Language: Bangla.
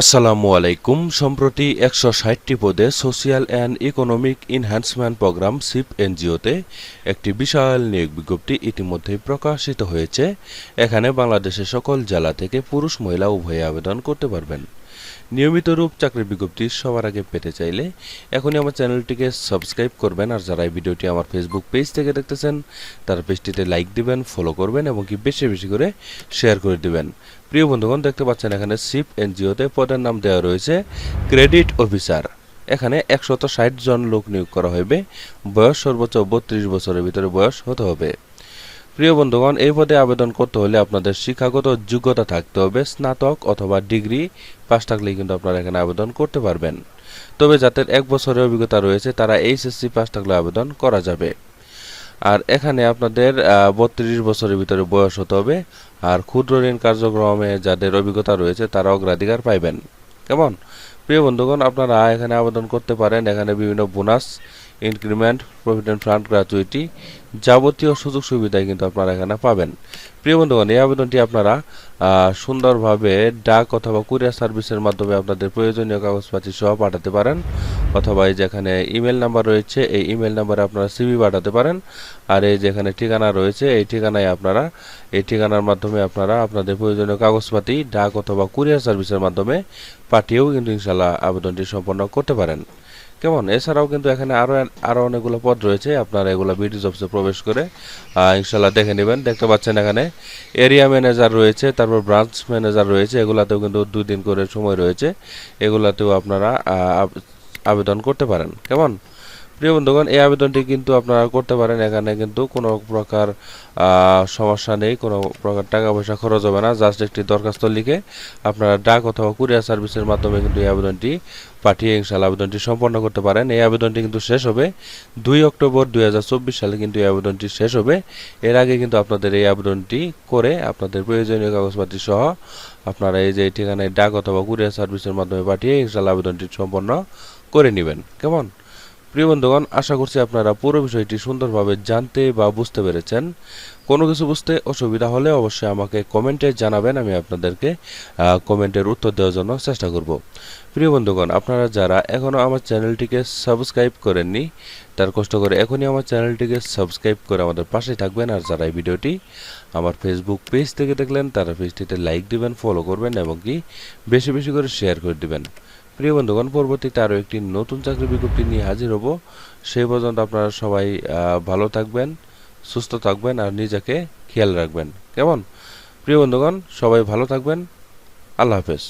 আসসালামু আলাইকুম। সম্প্রতি একশো ষাটটি পদে social and economic enhancement programme SEEP এনজিওতে একটি বিশাল নিয়োগ বিজ্ঞপ্তি ইতিমধ্যেই প্রকাশিত হয়েছে। এখানে বাংলাদেশের সকল জেলা থেকে পুরুষ, মহিলা, উভয়ে আবেদন করতে পারবেন। নিয়মিত রূপ চাকরির বিজ্ঞপ্তি সবার আগে পেতে চাইলে এখনই আমার চ্যানেলটিকে সাবস্ক্রাইব করবেন। আর যারা এই ভিডিওটি আমার ফেসবুক পেজ থেকে দেখতেছেন, তারা পেজটিতে লাইক দিবেন ফলো করবেন এবং কি বেশি বেশি করে শেয়ার করে দিবেন। প্রিয় বন্ধুগণ, দেখতে পাচ্ছেন এখানে সিপ এনজিওতে পদের নাম দেওয়া রয়েছে ক্রেডিট অফিসার এখানে একশত ষাট জন লোক নিয়োগ করা হবে বয়স সর্বোচ্চ বত্রিশ বছরের ভিতরে বয়স হতে হবে। প্রিয় বন্ধুগণ, এই পদে আবেদন করতে হলে আপনাদের শিক্ষাগত যোগ্যতা থাকতে হবে, স্নাতক অথবা ডিগ্রি পাস থাকলেই কিন্তু আপনারা এখানে আবেদন করতে পারবেন। তবে যাদের এক বছরের অভিজ্ঞতা রয়েছে, তারা এইচএসসি পাস থাকলে আবেদন করা যাবে। আর এখানে আপনাদের বত্রিশ বছরের ভিতরে বয়স হতে হবে, আর ক্ষুদ্র ঋণ কার্যক্রমে যাদের অভিজ্ঞতা রয়েছে, তারা অগ্রাধিকার পাইবেন। কেমন? প্রিয় বন্ধুগণ, আপনারা এখানে আবেদন করতে পারেন, এখানে বিভিন্ন bonus increment provident fund gratuity যাবতীয় সুযোগ সুবিধাই কিন্তু আপনারা এখানে পাবেন। প্রিয় বন্ধুগণ, এই আবেদনটি আপনারা সুন্দরভাবে ডাক অথবা কুরিয়ার সার্ভিসের মাধ্যমে আপনাদের প্রয়োজনীয় কাগজপাতি সহ পাঠাতে পারেন অথবা এই যেখানে ইমেল নাম্বার রয়েছে, এই ইমেল নাম্বারে আপনারা সিভি পাঠাতে পারেন। আর এই যেখানে ঠিকানা রয়েছে, এই ঠিকানায় আপনারা, এই ঠিকানার মাধ্যমে আপনারা আপনাদের প্রয়োজনীয় কাগজপাতি, ডাক অথবা কুরিয়ার সার্ভিসের মাধ্যমে পাঠিয়েও কিন্তু ইনশাল্লাহ আবেদনটি সম্পন্ন করতে পারেন। কেমন? এছাড়াও কিন্তু এখানে আরও আরও অনেকগুলো পদ রয়েছে। আপনারা এগুলো বিডি জবসে প্রবেশ করে ইনশাল্লাহ দেখে নেবেন। দেখতে পাচ্ছেন এখানে এরিয়া ম্যানেজার রয়েছে, তারপর ব্রাঞ্চ ম্যানেজার রয়েছে। এগুলাতেও কিন্তু দুই দিন করে সময় রয়েছে। এগুলাতেও আপনারা আবেদন করতে পারেন। কেমন? প্রিয় বন্ধুগণ, এই আবেদনটি কিন্তু আপনারা করতে পারেন। এখানে কিন্তু কোনো প্রকার সমস্যা নেই, কোনো প্রকার টাকা পয়সা খরচ হবে না। জাস্ট একটি দরখাস্ত লিখে আপনারা ডাক অথবা কুরিয়ার সার্ভিসের মাধ্যমে কিন্তু এই আবেদনটি পাঠিয়ে ইনশাল্লাহ আবেদনটি সম্পন্ন করতে পারেন। এই আবেদনটি কিন্তু শেষ হবে দুই অক্টোবর দুই হাজার চব্বিশ সালে, কিন্তু এই আবেদনটি শেষ হবে। এর আগে কিন্তু আপনাদের এই আবেদনটি করে আপনাদের প্রয়োজনীয় কাগজপাতি সহ আপনারা এই যে ঠিকানায় ডাক অথবা কুরিয়ার সার্ভিসের মাধ্যমে পাঠিয়ে ইনশাল্লাহ আবেদনটি সম্পন্ন করে নেবেন। কেমন? প্রিয় বন্ধুগণ, আশা করছি আপনারা পুরো বিষয়টি সুন্দরভাবে জানতে বা বুঝতে পেরেছেন। কোনো কিছু বুঝতে অসুবিধা হলে অবশ্যই আমাকে কমেন্টে জানাবেন, আমি আপনাদেরকে কমেন্টের উত্তর দেওয়ার জন্য চেষ্টা করব। প্রিয় বন্ধুগণ, আপনারা যারা এখনও আমার চ্যানেলটিকে সাবস্ক্রাইব করেননি, তার কষ্ট করে এখনই আমার চ্যানেলটিকে সাবস্ক্রাইব করে আমাদের পাশে থাকবেন। আর যারা এই ভিডিওটি আমার ফেসবুক পেজ থেকে দেখলেন, তারা পেজটিতে লাইক দিবেন ফলো করবেন এবং কি বেশি বেশি করে শেয়ার করে দিবেন। প্রিয় বন্ধুগণ, পরবর্তীতে আরও একটি নতুন চাকরি বিজ্ঞপ্তি নিয়ে হাজির হব। সেই পর্যন্ত আপনারা সবাই ভালো থাকবেন, সুস্থ থাকবেন আর নিজেকে খেয়াল রাখবেন। কেমন? প্রিয় বন্ধুগণ, সবাই ভালো থাকবেন। আল্লাহ হাফেজ।